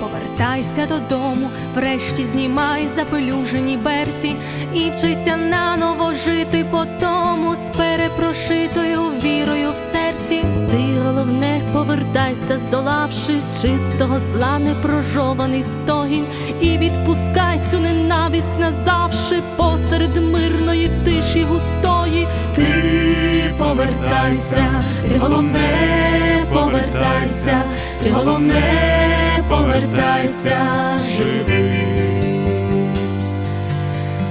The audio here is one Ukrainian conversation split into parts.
повертайся додому, врешті знімай запелюжені берці і вчися наново жити по тому з перепрошитою вірою в серці. Ти головне повертайся, здолавши чистого зла непрожований стогін, і відпускай цю ненависть назавши посеред мирної тиші густої. Ти повертайся, ти головне повертайся, ти головне повертайся, живий.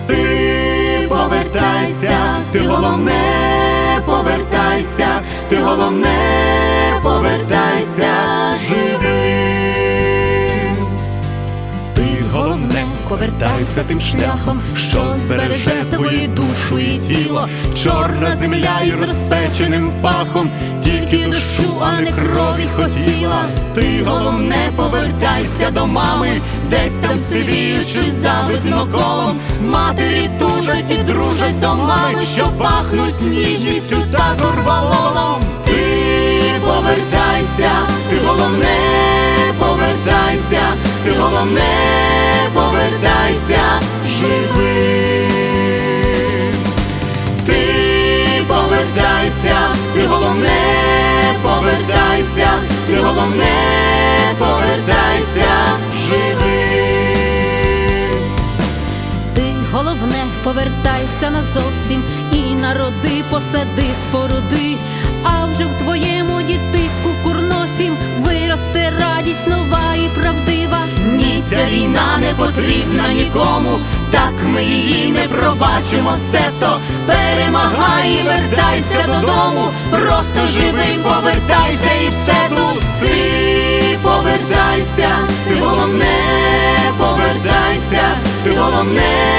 Ти повертайся, ти головне повертайся, ти головне повертайся, живим. Ти головне повертайся тим шляхом, що збереже твою душу і тіло, чорна земля і розпеченим пахом, тільки душу, а не крові хотіла. Ти головне до мами, десь там сивіючи завидно колом. Матері тужать і дружать до мами, що пахнуть ніжністю та турбалоном. Ти повертайся, ти головне повертайся, ти головне повертайся, живим. Ти повертайся, ти головне повертайся, ти головне повертайся, повертайся назовсім і народи, посади, споруди. А вже в твоєму дітиську курносім виросте радість нова і правдива. Ні, ця війна не потрібна нікому, так ми її не пробачимо, сето перемагай і вертайся додому, просто живий, повертайся і все тут. Ти повертайся, ти головне повертайся, ти головне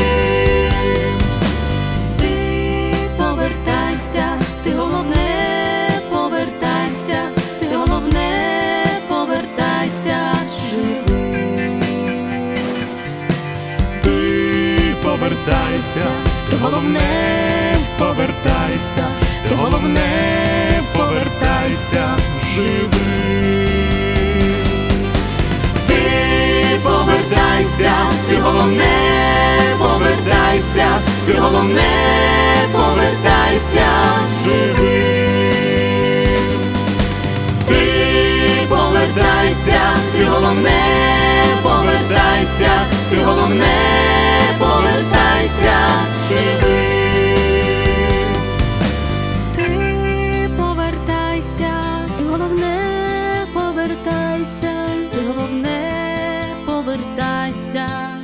Повертайся, ти головне повертайся, ти головне повертайся, живий. Ти повертайся, ти головне повертайся, ти головне повертайся, 想